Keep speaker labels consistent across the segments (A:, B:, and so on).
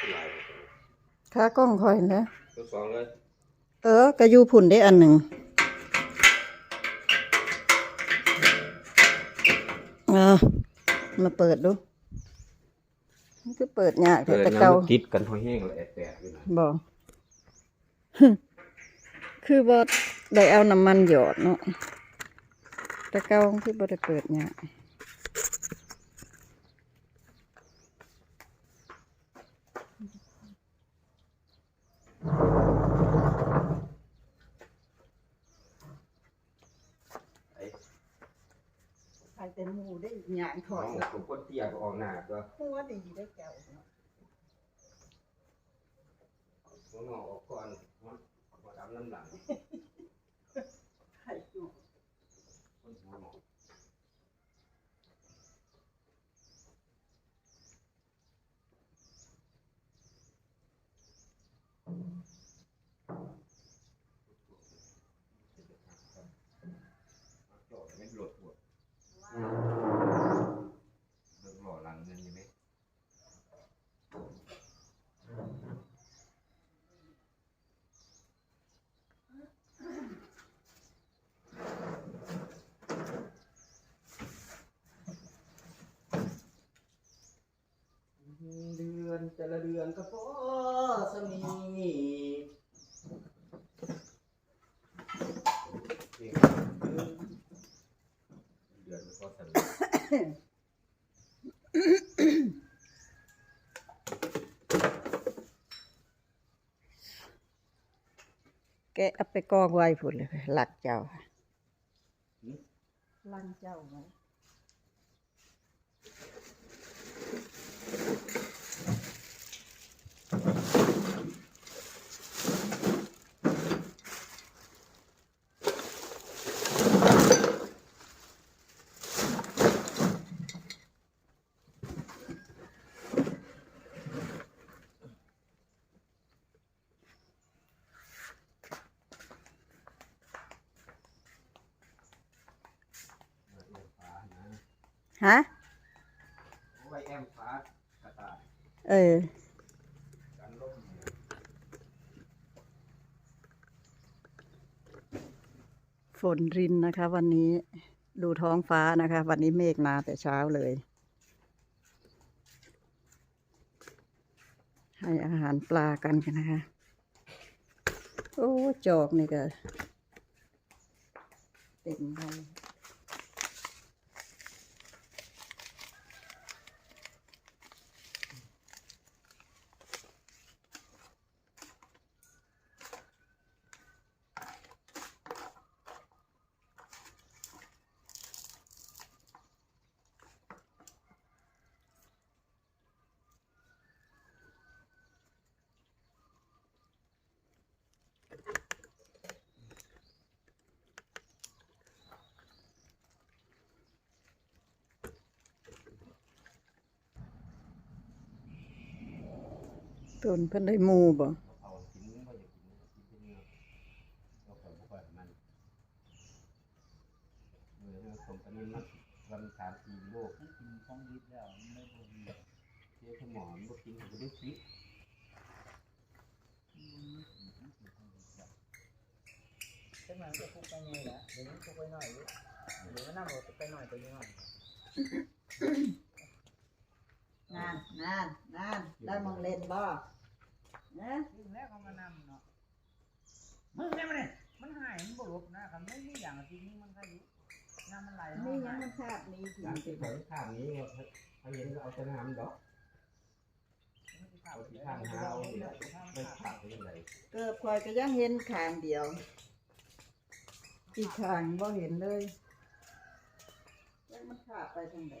A: เป็นลาย
B: ขากล้องคอยนะ
A: ตัวสองเลย
B: เออก็อยู่พุ่นได้อันหนึ่งอ่ามาเปิดดูมันก็เปิดยากแต่แต่เก่า
A: ติดกันพอแห้งแล้วแอบแตกอยู่นะ
B: บอกคือบ่ได้เอาน้ำมันหยอดเนาะแต่เก่าคือบ่ได้เปิดยาก
A: ไอ้
B: ใคร เป็นหมูได้ยางถ
A: น้
B: อ
A: อ
B: ด
A: งผมก็เตี้ยก็ออกหน้าก็
B: หัวดีได้แก้ว
A: หัวงอกออกก่อนมันมาดำน้ำหลัง
B: ไข่อยู่
A: คนหัวงอกจอดไม่หลดหัวเบิ่งหล่อหลังเงินอยู่ไหม เดือน แต่ละเดือนก็พอสมีเดือนก็พอสมี
B: แกะเอาไปกองไว้พุ่นเลยหลักเจ้าค่ะลังเจ้าไว้ ฮะ
A: ไว้แอมฟ้ากระต่าย
B: เออ
A: กันลม
B: ฝนรินนะคะ วันนี้ดูท้องฟ้านะคะ วันนี้เมฆมาแต่เช้าเลย ให้อาหารปลากันกันนะคะ โอ้ จอกนี่ก็เต็มไป ต้นเพิ่นได้หมูบ่
A: เอากินก็อย่ากินกินเป็นเนื้อเราปล่อยพวกมันสามสี่โลก
C: มันกินของดิบแล้วไม่พอดี
A: เจ้าสมอนบ่กินก็ได้คิด
C: ขึ้นมาจะพุกไปไงล่ะเดี๋ยวนี้พุกไปหน่อยเดี๋ยวมันนั่งรถไปหน่อยไปหน่อย
B: นานนานนานได้มองเล่นบ่นะ
C: ยิ่งแล้วเขามานำเนาะมึงเนี่ยมันเนี่ยมันหายมันบลบนะครับไม่มีอย่างจริงมันก็อยู่น้ำมันไหล
B: นี่ยังมันคาดนี้ถึ
A: หลังจากไปข้างนี้ไงเขาเห็นก็เอาแต่น้ำดอกเอาที่ข้างหาเอาเนี่ยไม่ขาดไปยังไง
B: เกิบคอยก็ยังเห็นขางเดียว อีกขางบ่เห็นเลยแล้วมันขาดไปทางไหน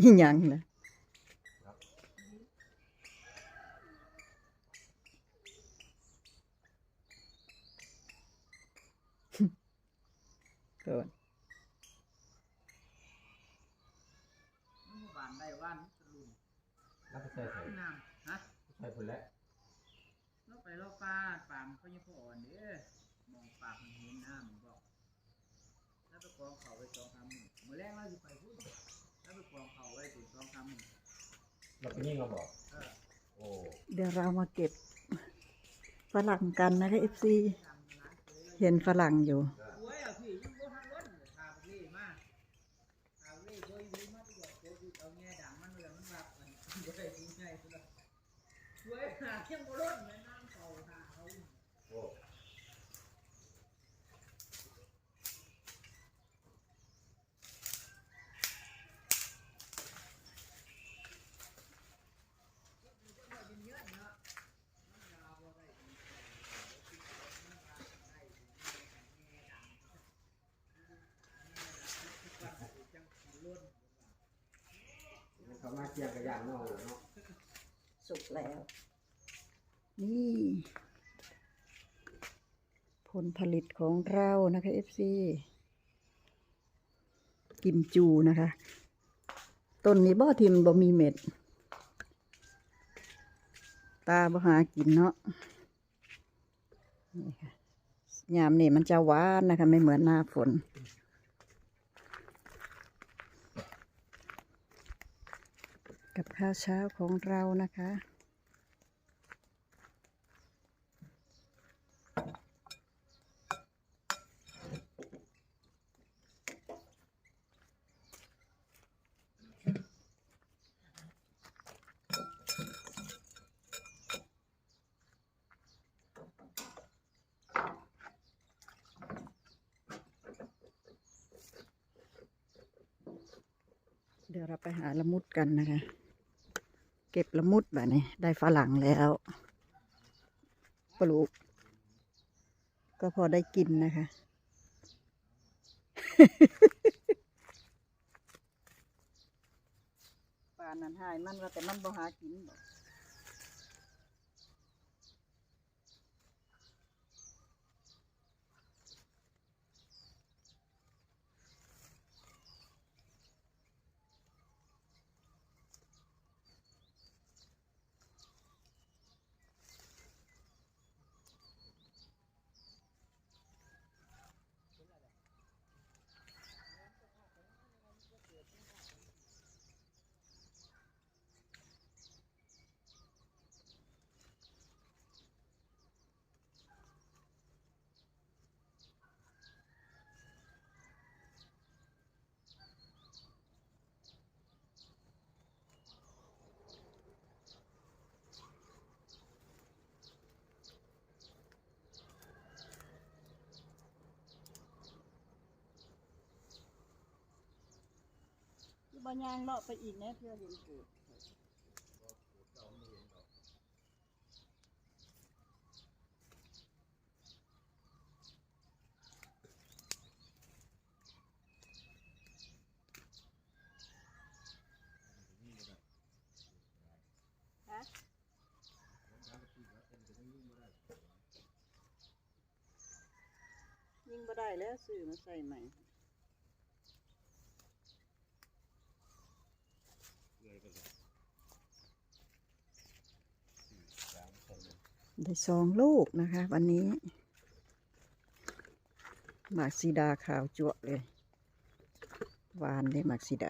B: อีหยังนะเกิด
C: บ้านได้บ้านลุง
A: แล้วก็ใส่ใส่
C: น้ำฮะ
A: ใส่ผลแล้ว
C: เราไปเราปลาปามเขายังพออ่อนเด้อมองปากมันเห็นหน้ามันบอกแล้วไปกองเขาไว้สองคำหนึ่งเมื่อแรกเราจะไปพูด แล้วไปกองเขาไว้ถึงสองคำหนึ่ง
A: เราไปยิ่งเราบอกโอ้
B: เดี๋ยวเรามาเก็บฝรั่งกันนะคะเอฟซี
C: เห็
B: นฝรั่งอยู่
C: หวยอะพี่ยังบ่ทันล้นเลยพาไปเล่มาพาไปเล่โดยดีมากที่สุดโคตรเอาแง่ดังมันเลยมันแบบมันบ่ได้ดีใจสุดละหวยหาเที่ยงบ่ล้นเลยน้ำเก่าหาเขา
A: โอ้ เขามาเกี่ยงกับยางนอกเนาะ
B: สุกแล้ว นี่ ผลผลิตของเรานะคะเอฟซีกิมจูนะคะ ต้นนี้บ่ทิมบ่มีเม็ด ตาบ่หากินเนาะนี่ค่ะยามนี่มันจะหวานนะคะ ไม่เหมือนหน้าฝน กับข้าวเช้าของเรานะคะเดี๋ยวเราไปหาละมุดกันนะคะ เก็บละมุดแบบนี้ ได้ฝรั่งแล้วปลูก ก็พอได้กินนะคะ ป่านนั้นหายมันว่าแต่มันบ่หากินบ่ บางยางเลาะไปอีกนะเพื่อเรียนเกิดฮะยิงบ่ได้แล้วซื้อมาใส่ใหม่ ได้สองลูกนะคะ วันนี้ หมากซีดาขาวจั่วเลยหวานได้หมากซีดา